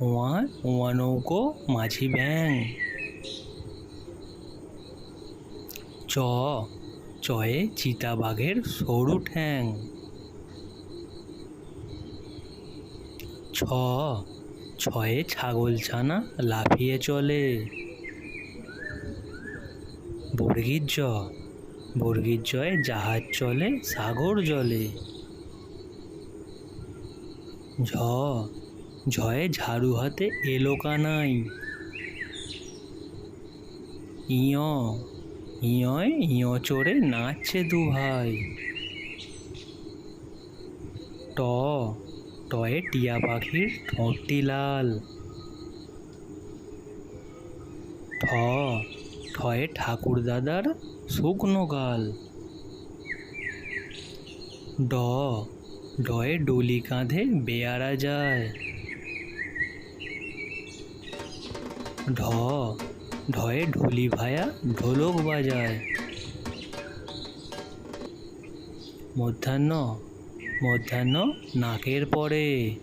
ওয়া ওয়া নৌকো মাঝি ব্যাং। চ, চয়ে চিতাবাঘের সরু ঠ্যাং। ছ, ছয়ে ছাগল ছানা লাফিয়ে চলে। বর্গীর জ, বর্গীর জয়ে জাহাজ চলে, সাগর জলে। ঝ ঝয়ে ঝাড়ু হাতে এলো কানাই। ইয়, ইয়য়, ইয় চড়ে নাচছে দু ভাই। ট, টয়ে টিয়া পাখির ঠোঁটটি লাল। ঠ, ঠয়ে ঠাকুর দাদার শুকনো গাল। ড ডয়ে ডুলি কাঁধে বেয়ারা যায়। ঢ ঢয়ে ঢুলি ভায়া ঢোলক বাজায়। মধ্যাহ্ন মধ্যাহ্ন নাকের পরে।